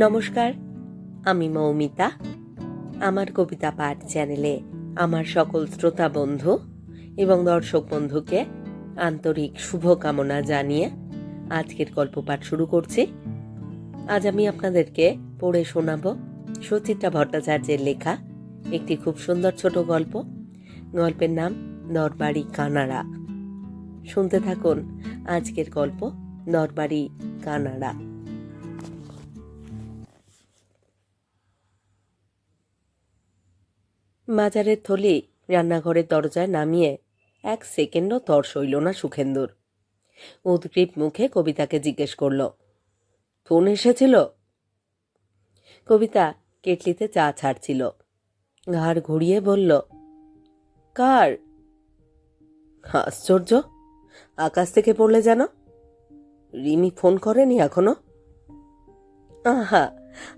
নমস্কার, আমি মৌমিতা। আমার কবিতা পাঠ চ্যানেলে আমার সকল শ্রোতা বন্ধু এবং দর্শক বন্ধুকে আন্তরিক শুভকামনা জানিয়ে আজকের গল্প পাঠ শুরু করছি। আজ আমি আপনাদেরকে পড়ে শোনাব সুচিত্রা ভট্টাচার্যের লেখা একটি খুব সুন্দর ছোট গল্প। গল্পের নাম নরবাড়ি কানাড়া। শুনতে থাকুন আজকের গল্প নরবাড়ি কানাড়া। মাজারের থলি রান্নাঘরের দরজায় নামিয়ে এক সেকেন্ডও তর সইল না সুখেন্দুর। উদ্গ্রীব মুখে কবিতাকে জিজ্ঞেস করল, ফোন এসেছিল? কবিতা কেটলিতে চা ছাড়ছিল। ঘাড় ঘুরিয়ে বলল, কার? আশ্চর্য! আকাশ থেকে পড়লে যেন রিমি ফোন করেনি এখনও? আহা,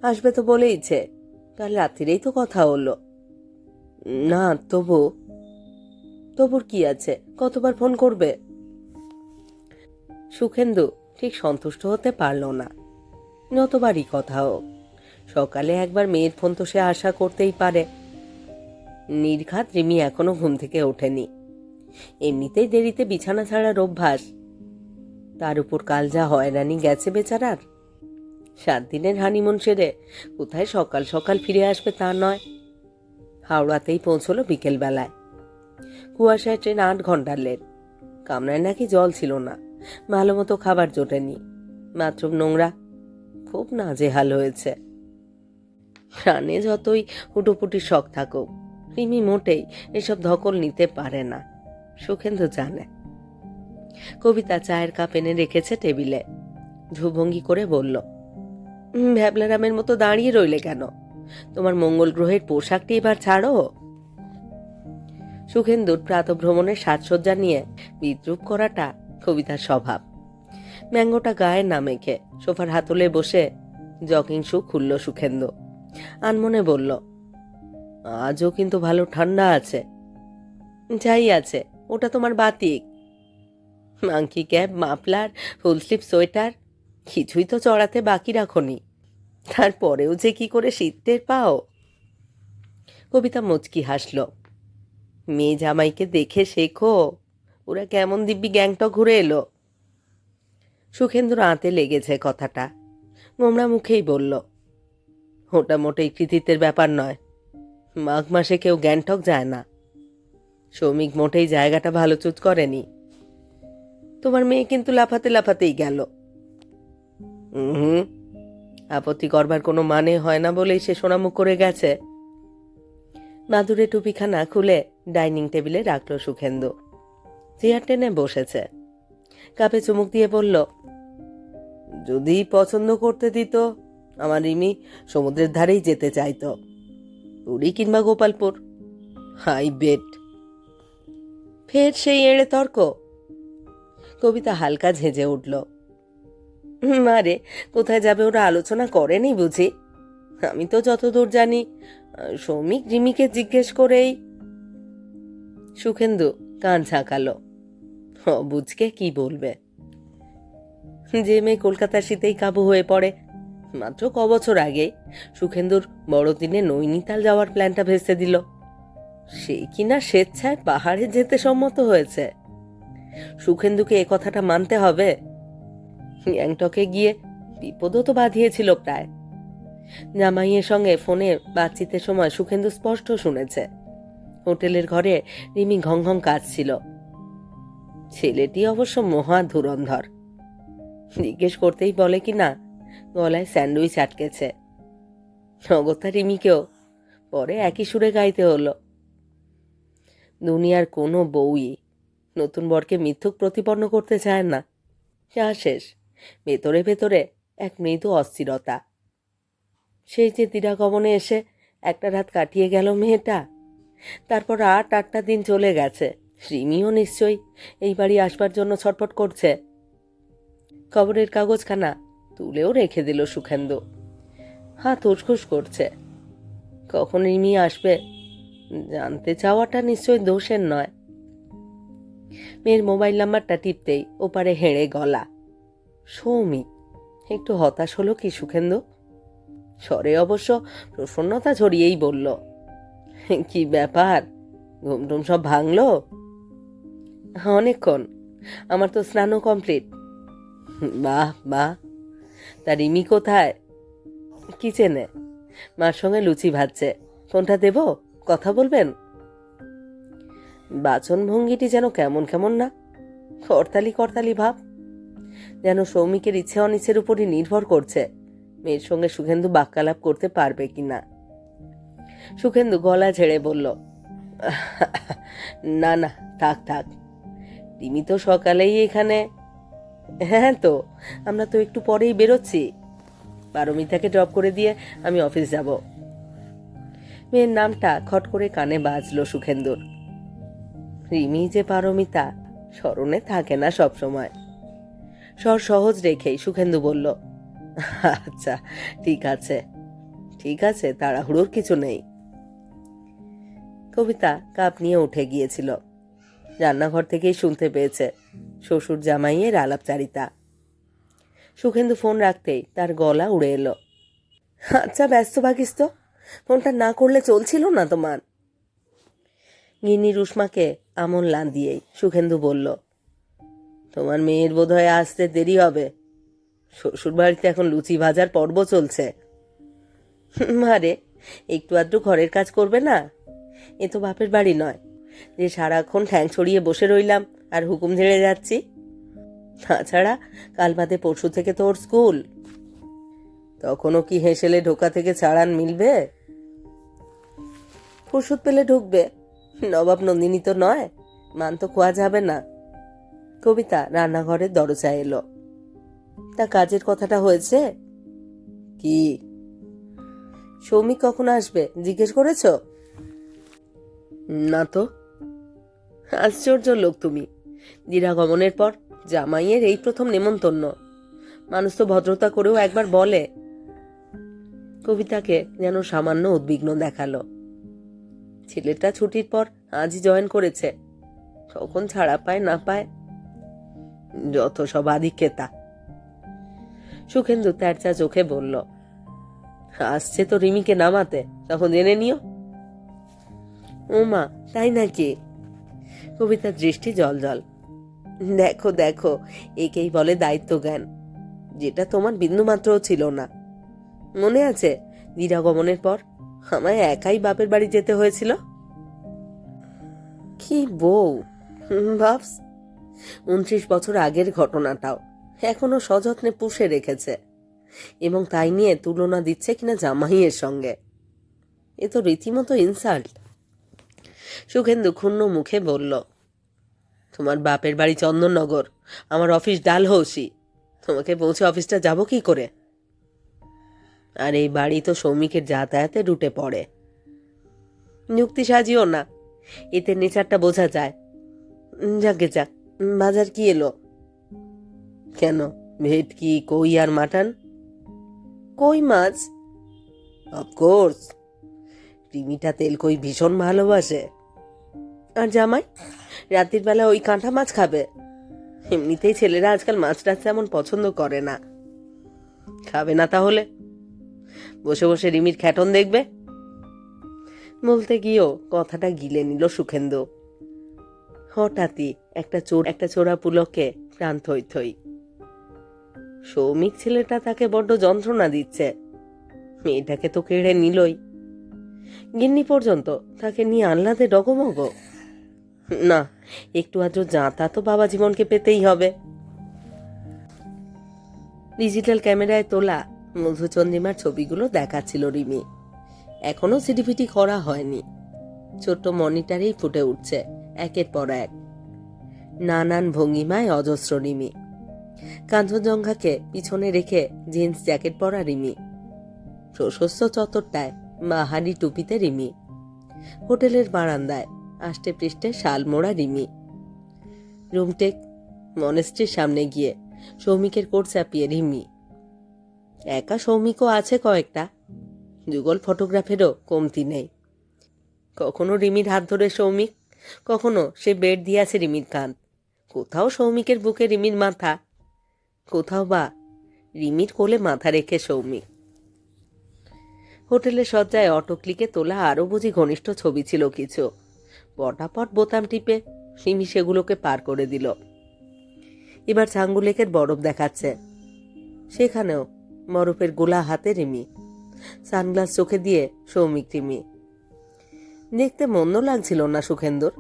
আসবে তো বলেইছে কাল রাত্রিরেই তো কথা হলো। না, তবু, তবুর কি আছে? কতবার ফোন করবে? সুখেন্দু ঠিক সন্তুষ্ট হতে পারল না। যতবারই কথা হোক সকালে একবার মেয়ের ফোন তো সে আশা করতেই পারে। নির্ঘাত রিমি এখনও ঘুম থেকে ওঠেনি। এমনিতেই দেরিতে বিছানা ছাড়ার অভ্যাস। তার উপর কাল যা হয়রানি গেছে বেচারার। সাত দিনের হানিমুন সেরে কোথায় সকাল সকাল ফিরে আসবে তা নয়। হাওড়াতেই পৌঁছলো বিকেলবেলায়। কুয়াশায় ট্রেন আট ঘণ্টার লেট। কামরায় নাকি জল ছিল না। ভালো মতো খাবার জোটেনি। মাত্র নোংরা। খুব নাজেহাল হয়েছে। প্রাণে যতই হুটোপুটি শখ থাকুক, রিমি মোটেই এসব ধকল নিতে পারে না, সুখেন্দু জানে। কবিতা চায়ের কাপ এনে রেখেছে টেবিলে। ঝুভঙ্গি করে বলল ভ্যাবলারামের মতো দাঁড়িয়ে রইলে কেন? তোমার মঙ্গল গ্রহের পোশাকটি এবার ছাড়ো। সুখেন্দুর প্রাতভ্রমণের সাজসজ্জা নিয়ে বিদ্রুপ করাটা কবিতার স্বভাব। ম্যাঙ্গোটা গায়ে না মেখে সোফার হাতলে বসে জকিং শু খুলল সুখেন্দু। আনমনে বলল, আজও কিন্তু ভালো ঠান্ডা আছে। যাই আছে, ওটা তোমার বাতিক। Monkey cap, muffler, full sleeve sweater, কিছুই তো চড়াতে বাকি রাখনি। তারপরেও যে কি করে শীতের পাও? কবিতা মুচকি হাসল। মেয়ে জামাইকে দেখে শেখো, ওরা কেমন দিব্যি গ্যাংটক ঘুরে এলো। সুখেন্দুর আঁতে লেগেছে কথাটা। গোমরা মুখেই বলল, ওটা মোটেই কৃতিত্বের ব্যাপার নয়। মাঘ মাসে কেউ গ্যাংটক যায় না। শ্রমিক মোটেই জায়গাটা ভালো চুজ করেনি। তোমার মেয়ে কিন্তু লাফাতে লাফাতেই গেল। হুম আপত্তি করবার কোনো মানে হয় না বলেই সে সোনামুখ করে গেছে। মাদুরে টুপিখানা খুলে ডাইনিং টেবিলে রাখল সুখেন্দু। চেয়ার টেনে বসেছে। কাপে চুমুক দিয়ে বলল, যদি পছন্দ করতে দিত, আমার রিমি সমুদ্রের ধারেই যেতে চাইতো। পুরী কিংবা গোপালপুর। High bet. ফের সেই এড়ে তর্ক। কবিতা হালকা ঝেঁঝে উঠল। মারে কোথায় যাবে ওরা আলোচনা করেনি বুঝি? আমি তো যতদূর জানি সৌমিক রিমিকে জিজ্ঞেস করেই। সুখেন্দু কান ঝাঁকালো। বুঝকে কি বলবে? যে মেয়ে কলকাতার শীতেই কাবু হয়ে পড়ে। মাত্র ক বছর আগে সুখেন্দুর বড়দিনে নৈনিতাল যাওয়ার প্ল্যানটা ভেসে দিল। সেই কিনা স্বেচ্ছায় পাহাড়ে যেতে সম্মত হয়েছে। সুখেন্দুকে এ কথাটা মানতে হবে? গ্যাংটকে গিয়ে বিপদও তো বাঁধিয়েছিল প্রায়। জামাইয়ের সঙ্গে ফোনে বাতচিতের সময় সুখেন্দু স্পষ্ট শুনেছে। হোটেলের ঘরে রিমি ঘং ঘং কাঁদছিল। ছেলেটি অবশ্য মহা ধুরন্ধর। জিজ্ঞেস করতেই বলে কি না, গলায় স্যান্ডউইচ আটকেছে। অগত্যা রিমিকেও পরে একই সুরে গাইতে হলো। দুনিয়ার কোনো বউই নতুন বরকে মিথ্যুক প্রতিপন্ন করতে চায় না। যা শেষ। ভেতরে ভেতরে এক মৃদু অস্থিরতা। সেই যে দিরাগমনে এসে একটা রাত কাটিয়ে গেল মেয়েটা। তারপর আট আটটা দিন চলে গেছে। রিমিও নিশ্চয়ই এই বাড়ি আসবার জন্য ছটফট করছে। খবরের কাগজখানা তুলেও রেখে দিল সুখেন্দু। হাত উসখুস করছে। কখন রিমি আসবে? জানতে চাওয়াটা নিশ্চয়ই দোষের নয়। মেয়ের মোবাইল নাম্বারটা টিপতেই ওপারে হেঁড়ে গলা। সৌমিক একটু হতাশ হলো কি সুখেন্দু? স্বরে অবশ্য প্রসন্নতা ছড়িয়েই বলল, কি ব্যাপার? ঘুমটুম সব ভাঙলো? অনেকক্ষণ, আমার তো স্নানও কমপ্লিট। বাহ বাহ, তা রিমি কোথায়? কিচেনে, মার সঙ্গে লুচি ভাজছে, ফোনটা দেব? কথা বলবেন? বাচন ভঙ্গিটি যেন কেমন কেমন না, করতালি করতালি ভাব। যেন সৌমিকের ইচ্ছে অনিচ্ছের উপরই নির্ভর করছে। মেয়ের সঙ্গে সুখেন্দু বাক্যালাপ করতে পারবে কি না সুখেন্দু গলা ঝেড়ে বলল না না, থাক থাক। রিমি তো সকালেই এখানে। হ্যাঁ তো, আমরা তো একটু পরেই বেরোচ্ছি। পারমিতাকে ড্রপ করে দিয়ে আমি অফিস যাব। মেয়ের নামটা খট করে কানে বাজলো সুখেন্দুর। রিমি যে পারমিতা, স্মরণে থাকে না সব সময় স্বর সহজ রেখেই সুখেন্দু বলল আচ্ছা ঠিক আছে ঠিক আছে, তাড়াহুড়োর কিছু নেই। কবিতা কাপ নিয়ে উঠে গিয়েছিল। রান্নাঘর থেকেই শুনতে পেয়েছে শ্বশুর জামাইয়ের আলাপচারিতা। সুখেন্দু ফোন রাখতেই তার গলা উড়ে এলো আচ্ছা ব্যস্ত থাকিস তো, ফোনটা না করলে চলছিল না তোমার? গিন্নি রুষ্মাকে আমন লান দিয়েই সুখেন্দু বলল তোমার মেয়ের বোধহয় আসতে দেরি হবে। শ্বশুর বাড়িতে এখন লুচি ভাজার পর্ব চলছে। মারে একটু আধটু ঘরের কাজ করবে না? এ তো বাপের বাড়ি নয়। যে সারাক্ষণ ঠ্যাং ছড়িয়ে বসে রইলাম, আর হুকুম ঝেড়ে যাচ্ছি। তাছাড়া কাল বাদে পরশু থেকে তো ওর স্কুল। তখনও কি হেসেলে ঢোকা থেকে ছাড়ান মিলবে? ওষুধ পেলে ঢুকবে। নবাব নন্দিনী তো নয়, মান তো খোয়া যাবে না। কবিতা রান্নাঘরের দরজা এলো। তা কাজের কথাটা হয়েছে? কি? সৌমিক কখন আসবে? জিজ্ঞেস করেছ? না তো। আশ্চর্য লোক তুমি। দিরাগমনের পর জামাইয়ের এই প্রথম নেমন্তন্ন। মানুষ তো ভদ্রতা করেও একবার বলে। কবিতাকে যেন সামান্য উদ্বিগ্ন দেখাল। ছেলেটা ছুটির পর আজই জয়েন করেছে। কখন ছাড়া পায় না পায় যত সব আধিক্যতা সুখেন্দু তেরচা চোখে বলল, আসছে তো রিমিকে নামাতে, তখন জেনে নিও। ওমা, তাই নাকি? কবিতার দৃষ্টি জল জল দেখো দেখো, একেই বলে দায়িত্ব জ্ঞান যেটা তোমার বিন্দুমাত্রও ছিল না। মনে আছে দিরাগমনের পর আমায় একাই বাপের বাড়ি যেতে হয়েছিল? কি বউ, ভাবস উনত্রিশ বছর আগের ঘটনাটাও এখনও সযত্নে পুষে রেখেছে। এবং তাই নিয়ে তুলনা দিচ্ছে কিনা জামাইয়ের সঙ্গে। এ তো রীতিমতো ইনসাল্ট সুখেন্দু ক্ষুণ্ণ মুখে বলল, তোমার বাপের বাড়ি চন্দননগর, আমার অফিস ডালহৌসি। তোমাকে পৌঁছে অফিসটা যাব কি করে? আর এই বাড়ি তো সৌমিকের যাতায়াতে রুটে পড়ে। যুক্তি সাজিও না। এতে নেচারটা বোঝা যায়। যাকে যাক বাজার কি এলো? কেন? ভেটকি কই আর মাটন? কই মাছ? অফকোর্স রিমিটা তেল কই ভীষণ ভালোবাসে। আর জামাই, রাতের বেলা ওই কাঁটা মাছ খাবে। এমনিতেই ছেলেরা আজকাল মাছ টাছ তেমন পছন্দ করে না। খাবে না তাহলে? বসে বসে রিমির খ্যাটন দেখবে? বলতে গিয়েও কথাটা গিলে নিল সুখেন্দু। হঠাৎই একটা চোর একটা চোরা পুলকে প্রাণ থই। থই সৌমিক ছেলেটা তাকে বড্ড যন্ত্রণা দিচ্ছে। মেয়েটাকে তো কেড়ে নিলই। গিন্নি পর্যন্ত তাকে নিয়ে আহ্লাদে ডগমগ। না, একটু আদ্র জাঁতা তো বাবা জীবনকে পেতেই হবে। ডিজিটাল ক্যামেরায় তোলা মধুচন্দ্রিমার ছবিগুলো দেখাচ্ছিল রিমি। এখনও সিডিপিটি করা হয়নি। ছোট্ট মনিটারেই ফুটে উঠছে। একের পর এক। নানান ভঙ্গিমায় অজস্র রিমি। কাঞ্চনজঙ্ঘাকে পিছনে রেখে জিন্স জ্যাকেট পরা রিমি। প্রশস্ত চত্বরটায় মাহারি টুপিতে রিমি। হোটেলের বারান্দায় আষ্টে পৃষ্ঠে শাল মোড়া রিমি। রুমটেক মনেস্ট্রির সামনে গিয়ে সৌমিকের কোট চাপিয়ে রিমি। একা সৌমিকও আছে কয়েকটা। যুগল ফটোগ্রাফেরও কমতি নেই। কখনো রিমির হাত ধরে সৌমিক কখনো সে বেড দিয়েছে রিমির কাঁধ। কোথাও সৌমিকের বুকে রিমির মাথা। কোথাও বা রিমির কোলে মাথা রেখে সৌমিক। হোটেলের সজ্জায় অটোক্লিকে তোলা আরও বুঝি ঘনিষ্ঠ ছবি ছিল কিছু। পটাপট বোতাম টিপে সিমি সেগুলোকে পার করে দিল। এবার ছাঙ্গু লেকের বরফ দেখাচ্ছে। সেখানেও বরফের গোলা হাতে রিমি। সানগ্লাস চোখে দিয়ে সৌমিক রিমি। দেখতে মন্দ লাগছিল না, সুখেন্দুর।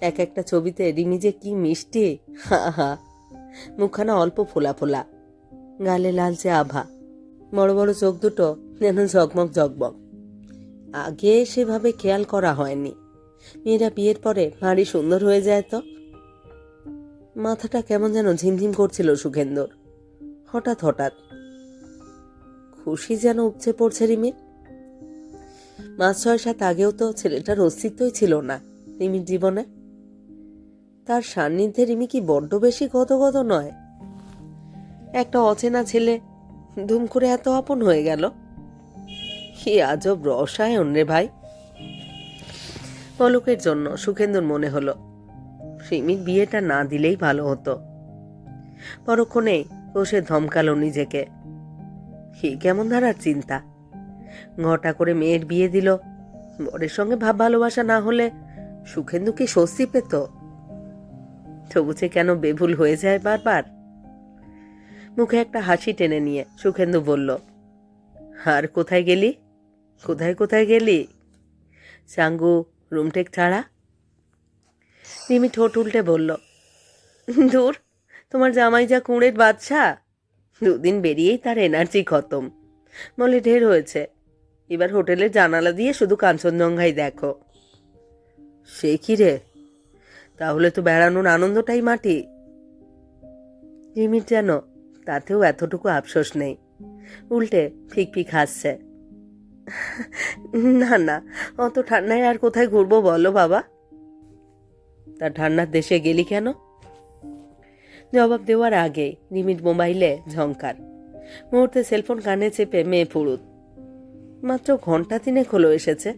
এক একটা ছবিতে রিমি যে কি মিষ্টি, হা হা। মুখখানা অল্প ফোলা ফোলা, গালে লালচে আভা। বড় বড় চোখ দুটো যেন ঝকমক ঝকমক। আগে সেভাবে খেয়াল করা হয়নি। মেয়েরা বিয়ের পরে ভারী সুন্দর হয়ে যায় তো। মাথাটা কেমন যেন ঝিমঝিম করছিল সুখেন্দর। হঠাৎ হঠাৎ। খুশি যেন উপচে পড়ছে রিমির। মাস ছয় সাত আগেও তো ছেলেটার অস্তিত্বই ছিল না, রিমির জীবনে। তার সান্নিধ্যে রিমি কি বড্ড বেশি গদগদ নয়? একটা অচেনা ছেলে ধুম করে এত আপন হয়ে গেল? কি আজব রসায়ন রে ভাই। পলকের জন্য সুখেন্দুর মনে হলো, রিমির বিয়েটা না দিলেই ভালো হতো। পরক্ষণেই বসে ধমকালো নিজেকে। কি কেমন ধারার চিন্তা? ঘটা করে মেয়ের বিয়ে দিল। বরের সঙ্গে ভাব ভালোবাসা না হলে সুখেন্দু কি স্বস্তি পেত? সবুজে কেন বেভুল হয়ে যায় বারবার? মুখে একটা হাসি টেনে নিয়ে সুখেন্দু বলল, আর কোথায় গেলি? কোথায় কোথায় গেলি? চাঙ্গু রুমটেক ছাড়া? রিমি ঠোঁট উল্টে বলল, দূর, তোমার জামাই যা কুঁড়ের বাচ্চা দুদিন বেরিয়েই তার এনার্জি খতম। বলে ঢের হয়েছে। এবার হোটেলের জানালা দিয়ে শুধু কাঞ্চনজঙ্ঘাই দেখো। সে কি রে? তাহলে তো বেড়ানোর আনন্দটাই মাটি। রিমির যেন তাতেও এতটুকু আফসোস নেই। উল্টে ফিক ফিক হাসছে না না, অত ঠান্ডায় আর কোথায় ঘুরবো বলো বাবা? তা ঠান্ডার দেশে গেলি কেন? জবাব দেওয়ার আগে রিমির মোবাইলে ঝঙ্কার মুহূর্তে সেলফোন কানে চেপে মেয়ে ফুরুত মাত্র ঘণ্টা তিনেক হলো এসেছে।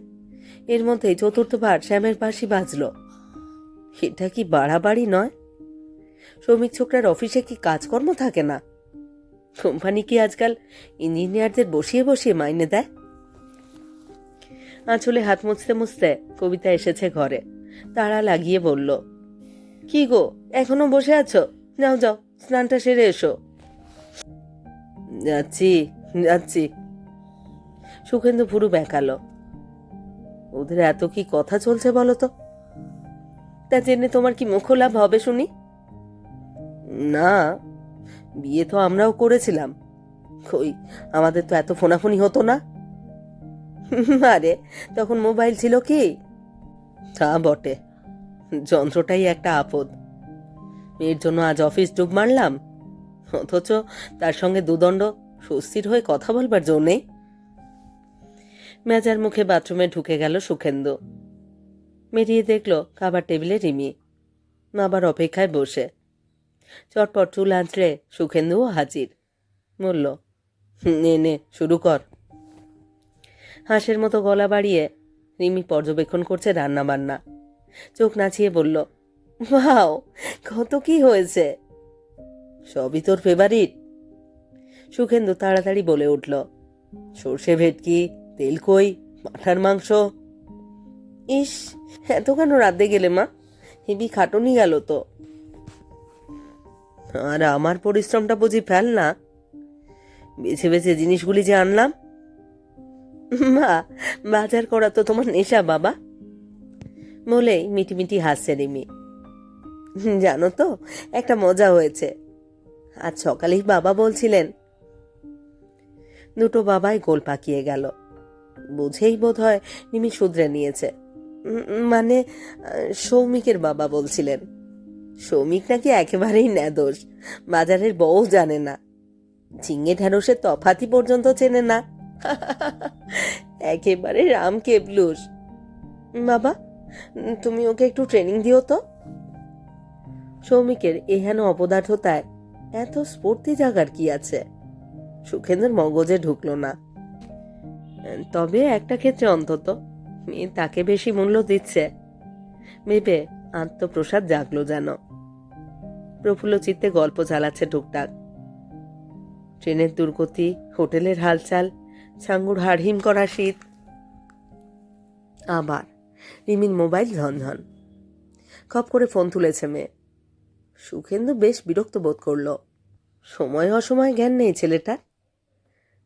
এর মধ্যেই চতুর্থবার শ্যামের পাশি বাজল। এটা কি বাড়াবাড়ি নয়? শ্রমিক ছোকরার অফিসে কি কাজকর্ম থাকে না? কোম্পানি কি আজকাল ইঞ্জিনিয়ারদের বসিয়ে বসিয়ে মাইনে দেয়? আঁচলে হাত মুছতে মুছতে কবিতা এসেছে ঘরে। তাড়া লাগিয়ে বলল, কি গো, এখনও বসে আছো? যাও যাও, স্নানটা সেরে এসো। যাচ্ছি যাচ্ছি। সুখেন্দু ভুরু বেঁকালো। ওদের এত কি কথা চলছে বলো তো তা জেনে তোমার কি মুখ লাভ হবে শুনি? না, বিয়ে তো আমরাও করেছিলাম। কই, আমাদের তো এত ফোনাফোনি হতো না। আরে, তখন মোবাইল ছিল কি? তা বটে, যন্ত্রটাই একটা আপদ। মেয়ের জন্য আজ অফিস ডুব মারলাম। অথচ তার সঙ্গে দুদণ্ড সুস্থির হয়ে কথা বলবার জো নেই। মেজার মুখে বাথরুমে ঢুকে গেল সুখেন্দু। মেরিয়ে দেখল খাবার টেবিলে রিমি। আবার অপেক্ষায় বসে। চটপট চুল আঁচড়ে সুখেন্দুও হাজির। বলল, নে নে, শুরু কর। হাঁসের মতো গলা বাড়িয়ে রিমি পর্যবেক্ষণ করছে রান্না বান্না চোখ নাচিয়ে বলল ভাও কত কি হয়েছে? সবই তোর ফেভারিট সুখেন্দু তাড়াতাড়ি বলে উঠল, সর্ষে ভেটকি তেল কই? পাঠার মাংস? ইস, এত কেন রাতে গেলে মা? হেবি খাটনি গেল তো। আর আমার পরিশ্রমটা বুঝি ফেল না? বেছে বেছে জিনিসগুলি যে আনলাম? মা, বাজার করা তো তোমার নেশা বাবা। বলেই মিটিমিটি হাসছে রিমি। জানো তো, একটা মজা হয়েছে। আজ সকালেই বাবা বলছিলেন, দুটো বাবাই গোল পাকিয়ে গেল। বুঝেই বোধ হয় নিমি শুধরে নিয়েছে। মানে সৌমিকের বাবা বলছিলেন। সৌমিক নাকি একেবারেই ন্যাদোষ, বাজারের বউ জানে না। ঝিঙে ঢ্যাঁড়সের তফাতি পর্যন্ত চেনে না। একেবারে রাম কেবলুস বাবা তুমি ওকে একটু ট্রেনিং দিও তো। সৌমিকের এহেন অপদার্থতায় এত স্ফূর্তি জাগার কি আছে? সুখেন্দ্রের মগজে ঢুকলো না। তবে একটা ক্ষেত্রে অন্তত, মেয়ে তাকে বেশি মূল্য দিচ্ছে। ভেবে আত্মপ্রসাদ জাগলো যেন। প্রফুল্ল চিত্তে গল্প চালাচ্ছে টুকটাক। ট্রেনের দুর্গতি, হোটেলের হালচাল, ছাঙ্গুর হাড়হিম করা শীত। আবার, রিমির মোবাইল ঝনঝন। খপ করে ফোন তুলেছে মেয়ে। সুখেন্দু বেশ বিরক্ত বোধ করল। সময় অসময় জ্ঞান নেই ছেলেটার।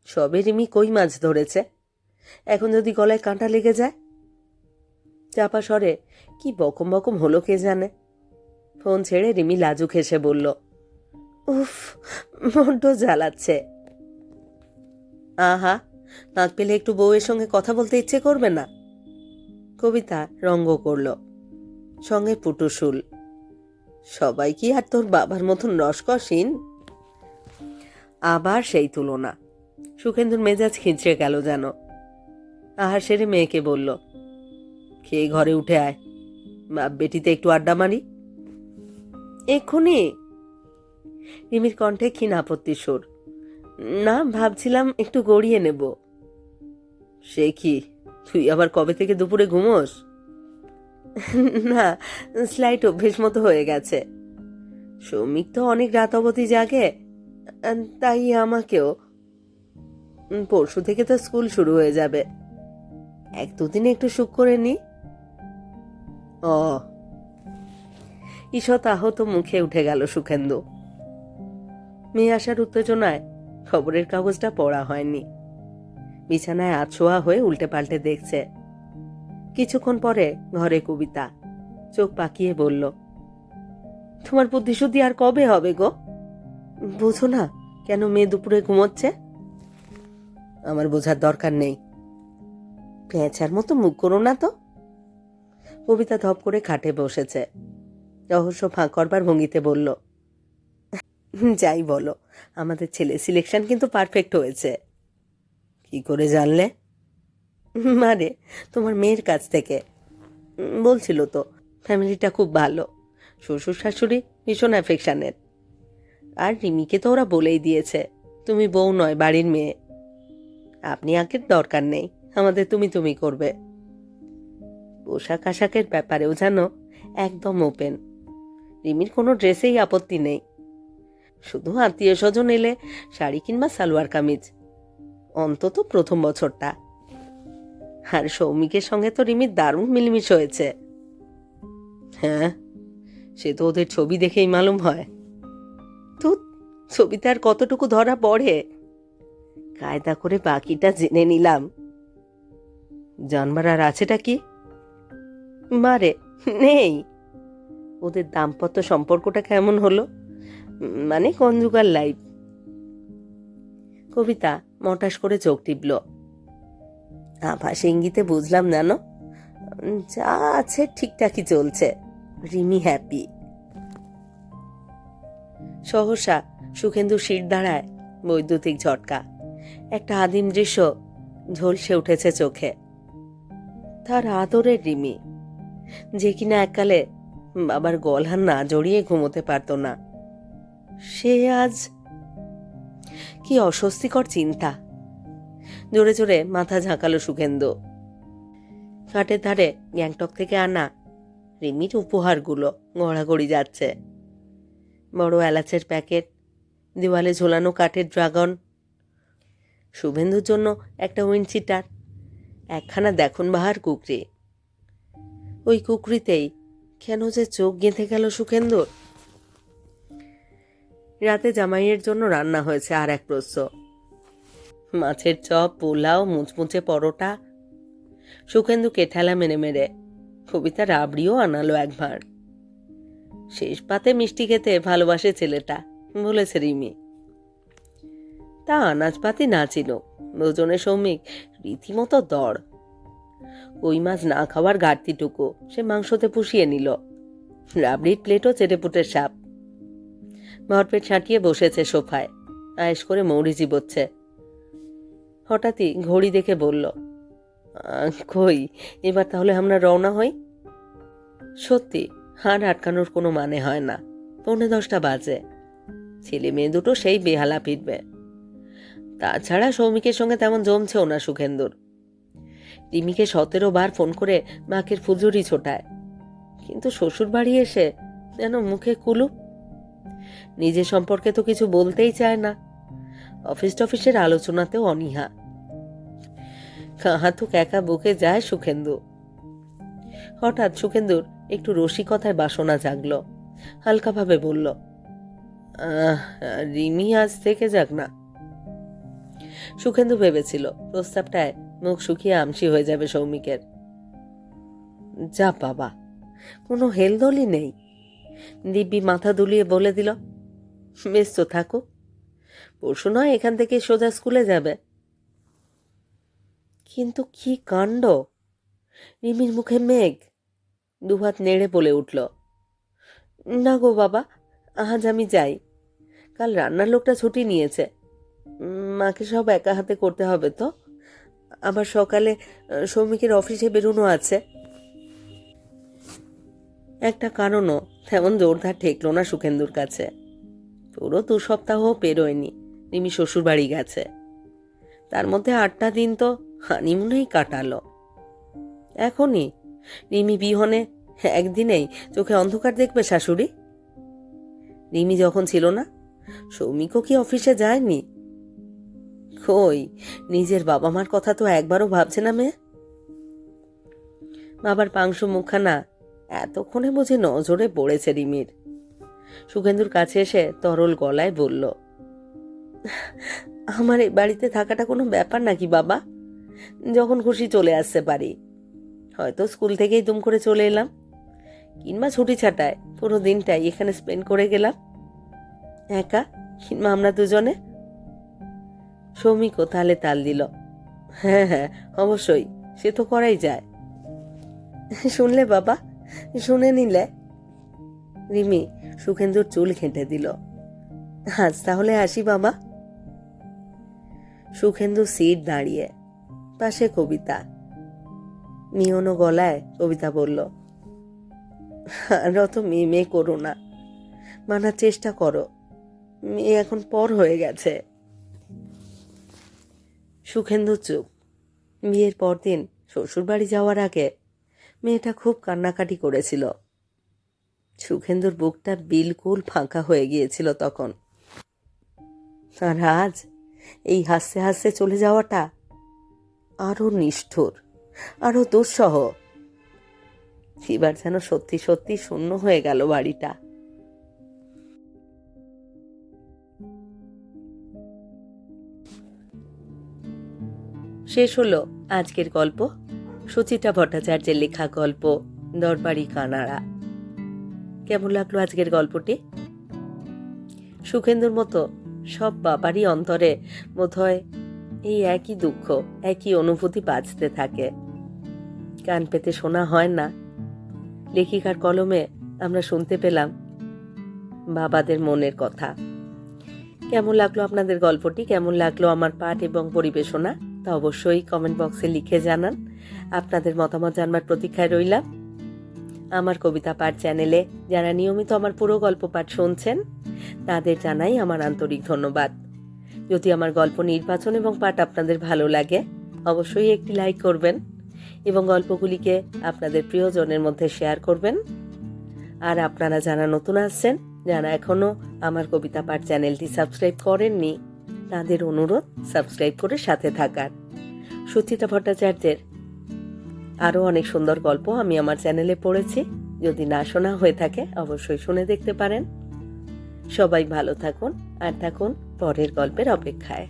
সবে রিমি কই মাছ ধরেছে? এখন যদি গলায় কাঁটা লেগে যায়? চাপা স্বরে, কি বকম বকম হলো কে জানে? ফোন ছেড়ে রিমি লাজুক হেসে বলল, উফ, বড্ড জ্বালাচ্ছে। আহা নাক পেলে একটু বউয়ের সঙ্গে কথা বলতে ইচ্ছে করবে না? কবিতা রঙ্গ করল, সঙ্গে পুটুসুল সবাই কি আর তোর বাবার মতন রসকসীন? আবার সেই তুলনা, সুখেন্দুর মেজাজ খিঁচড়ে গেল যেন। আহার সেরে মেয়েকে বলল, খেয়ে ঘরে উঠে আয়। বেটিতে একটু আড্ডা মারি। এক্ষুনি? রিমির কণ্ঠে ক্ষীণ আপত্তির সুর। না, ভাবছিলাম একটু গড়িয়ে নেব। সে কি? তুই আবার কবে থেকে দুপুরে ঘুমোস? না স্লাইট অভ্যেস মতো হয়ে গেছে। সৌমিক তো অনেক রাত অবধি জাগে, তাই আমাকেও। পরশু থেকে তো স্কুল শুরু হয়ে যাবে। এক দুদিন একটু সুখ করে নি। ও। ঈষৎ আহত মুখে উঠে গেল সুখেন্দু। মেয়ে আসার উত্তেজনায় খবরের কাগজটা পড়া হয়নি। বিছানায় আছোয়া হয়ে উল্টে পাল্টে দেখছে। কিছুক্ষণ পরে ঘরে কবিতা চোখ পাকিয়ে বলল, তোমার বুদ্ধিশুদ্ধি আর কবে হবে গো? বুঝো না কেন মেয়ে দুপুরে ঘুমোচ্ছে? আমার বোঝার দরকার নেই। পেঁচার মতো মুখ করো না তো। কবিতা ধপ করে খাটে বসেছে। রহস্য ফাঁক করবার ভঙ্গিতে বলল, যাই বলো, আমাদের ছেলে সিলেকশন কিন্তু পারফেক্ট হয়েছে। কি করে জানলে? মারে, তোমার মেয়ের কাছ থেকে। বলছিল তো, ফ্যামিলিটা খুব ভালো, শ্বশুর শাশুড়ি ভীষণ অ্যাফেকশানের আর রিমিকে তো ওরা বলেই দিয়েছে, তুমি বউ নয়, বাড়ির মেয়ে। আপনি আঁকের দরকার নেই। আমাদের তুমি তুমি করবে। পোশাক আশাকের ব্যাপারেও যেন একদম ওপেন রিমির কোনো ড্রেসেই আপত্তি নেই। শুধু আত্মীয় স্বজন এলে শাড়ি কিংবা সালোয়ার কামিজ। অন্তত প্রথম বছরটা। আর সৌমিকের সঙ্গে তো রিমির দারুণ মিলমিশ হয়েছে। হ্যাঁ সে তো ওদের ছবি দেখেই মালুম হয়। তো ছবিতে আর কতটুকু ধরা পড়ে? কায়দা করে বাকিটা জেনে নিলাম। জানবার আর আছেটা কি? মারে, নেই। ওদের দাম্পত্য সম্পর্কটা কেমন হলো? মানে কনজুগাল লাইফ কবিতা মটাস করে চোখ টিপল। আভাস ইঙ্গিতে বুঝলাম জানো যা আছে ঠিকঠাকই চলছে। রিমি হ্যাপি সহসা সুখেন্দু শির দাঁড়ায় বৈদ্যুতিক ঝটকা। একটা আদিম দৃশ্য ঝলসে উঠেছে চোখে। তার আদরের রিমি। যে কিনা এককালে বাবার গলা না জড়িয়ে ঘুমোতে পারতো না। সে আজ কি অস্বস্তিকর চিন্তা। জোরে জোরে মাথা ঝাঁকালো সুখেন্দু। কাঠের ধারে গ্যাংটক থেকে আনা রিমির উপহারগুলো গড়াগড়ি যাচ্ছে। বড় এলাচের প্যাকেট, দেওয়ালে ঝোলানো কাঠের ড্রাগন। শুভেন্দুর জন্য একটা উইন্ডচিটার একখানা দেখুন বাহার কুকরি। ওই কুকরিতেই কেন যে চোখ গেঁথে গেল সুখেন্দুর। রাতে জামাইয়ের জন্য রান্না হয়েছে আর এক প্রশ্ন। মাছের চপ, পোলাও, মুচমুচে পরোটা। সুখেন্দুকে ঠেলা মেরে মেরে কবিতা রাবড়িও আনালো একবার। শেষ পাতে মিষ্টি খেতে ভালোবাসে ছেলেটা, বলেছে রিমি। তা আনাজপাতি না ছিল। ওজনে সৌমিক রীতিমতো দর। ওই মাছ না খাওয়ার ঘাটতিটুকু সে মাংসতে পুষিয়ে নিল। রাবড়ির প্লেটও চেটেপুটের সাপ। ভরপেট ছাঁটিয়ে বসেছে সোফায়। আয়েস করে মৌরি চিবোচ্ছে। হঠাৎই ঘড়ি দেখে বলল "আহ, কই এবার তাহলে আমরা রওনা হই? সত্যি হাড় আটকানোর কোনো মানে হয় না। পৌনে দশটা বাজে। ছেলে মেয়ে দুটো সেই বেহালা ফিরবে। তাছাড়া সৌমিকের সঙ্গে তেমন জমছেও না সুখেন্দুর। রিমিকে সতেরো বার ফোন করে মাকের ফুজুরি ছোটায়। কিন্তু শ্বশুর বাড়ি এসে যেন মুখে কুলুপ নিজের সম্পর্কে তো কিছু বলতেই চায় না। অফিস টফিসের আলোচনাতেও অনীহা। কাহাতুক একা বুকে যায় সুখেন্দু। হঠাৎ সুখেন্দুর একটু রসিকতায় বাসনা জাগল। হালকাভাবে বলল "আহ, রিমি আজ থেকে যাক না। সুখেন্দু ভেবেছিল, প্রস্তাবটায় মুখ শুকিয়ে আমসি হয়ে যাবে সৌমিকের। যা বাবা, কোনো হেলদোলই নেই। দিব্যি মাথা দুলিয়ে বলে দিল বেশ তো থাকো। পরশু নয় এখান থেকে সোজা স্কুলে যাবে। কিন্তু কি কাণ্ড? রিমির মুখে মেঘ, দুহাত নেড়ে বলে উঠল, না গো বাবা, আজ আমি যাই। কাল রান্নার লোকটা ছুটি নিয়েছে। মাকে সব একা হাতে করতে হবে তো? আবার সকালে শ্রমিকের অফিসে বেরোনো আছে। একটা কারণও, তেমন জোরদার ঠেকলো না সুখেন্দুর কাছে। পুরো দু সপ্তাহ পেরোয়নি, রিমি শ্বশুর বাড়ি গেছে। তার মধ্যে আটটা দিন তো হানিমুনেই কাটালো। এখনই রিমি বিহনে একদিনেই চোখে অন্ধকার দেখবে শাশুড়ি? রিমি যখন ছিল না, সৌমিকও কি অফিসে যায়নি? কই? নিজের বাবা মার কথা তো একবারও ভাবছে না মেয়ে? বাবার পাংশু মুখখানা এতক্ষণে বুঝি নজরে পড়েছে রিমির। সুখেন্দুর কাছে এসে তরল গলায় বলল, আমার এই বাড়িতে থাকাটা কোনো ব্যাপার নাকি বাবা? যখন খুশি চলে আসতে পারি। হয়তো স্কুল থেকেই দুম করে চলে এলাম। কিংবা ছুটি ছাটায় পুরো দিনটাই এখানে স্পেন্ড করে গেলাম। একা কিংবা আমরা দুজনে সৌমিকও তালে তাল দিল। হ্যাঁ হ্যাঁ অবশ্যই, সে তো করাই যায়। শুনলে বাবা? শুনে নিলে। রিমি সুখেন্দুর চুল ঘেঁটে দিল। আজ তাহলে আসি বাবা। সুখেন্দু সিট দাঁড়িয়ে, পাশে কবিতা। মিয়নো গলায় কবিতা বলল আর অত মেয়ে মেয়ে করো না। মানার চেষ্টা করো। মেয়ে এখন পর হয়ে গেছে। সুখেন্দু চুপ। বিয়ের পরদিন শ্বশুরবাড়ি যাওয়ার আগে মেয়েটা খুব কান্নাকাটি করেছিল। সুখেন্দুর বুকটা বিলকুল ফাঁকা হয়ে গিয়েছিল তখন। আর আজ এই হাসতে হাসতে চলে যাওয়াটা আরও নিষ্ঠুর আরও দুঃসহ। এবার যেন সত্যি সত্যি শূন্য হয়ে গেল বাড়িটা। শেষ হলো আজকের গল্প। সুচিতা ভট্টাচার্যের লেখা গল্প, দরবারি কানাড়া। কেমন লাগল আজকের গল্পটি? সুখেন্দুর মতো সব বাবারই অন্তরে বোধহয় এই একই দুঃখ, একই অনুভূতি বাজতে থাকে। কান পেতে শোনা হয় না। লেখিকার কলমে আমরা শুনতে পেলাম বাবাদের মনের কথা। কেমন লাগল আপনাদের গল্পটি? কেমন লাগল আমার পাঠ এবং পরিবেশনা? তা অবশ্যই কমেন্ট বক্সে লিখে জানান। আপনাদের মতামত জানবার প্রতীক্ষায় রইলাম। আমার কবিতা পাঠ চ্যানেলে যারা নিয়মিত আমার পুরো গল্প পাঠ শুনছেন, তাদের জানাই আমার আন্তরিক ধন্যবাদ। যদি আমার গল্প নির্বাচন এবং পাঠ আপনাদের ভালো লাগে, অবশ্যই একটি লাইক করবেন এবং গল্পগুলিকে আপনাদের প্রিয়জনের মধ্যে শেয়ার করবেন। আর আপনারা যারা নতুন আসছেন, যারা এখনও আমার কবিতা পাঠ চ্যানেলটি সাবস্ক্রাইব করেননি তাদের অনুরোধ সাবস্ক্রাইব করে সাথে থাকার। সুচিতা ভট্টাচার্যের আরও অনেক সুন্দর গল্প আমি আমার চ্যানেলে পড়েছি। যদি না শোনা হয়ে থাকে, অবশ্যই শুনে দেখতে পারেন। সবাই ভালো থাকুন, আর থাকুন পরের গল্পের অপেক্ষায়।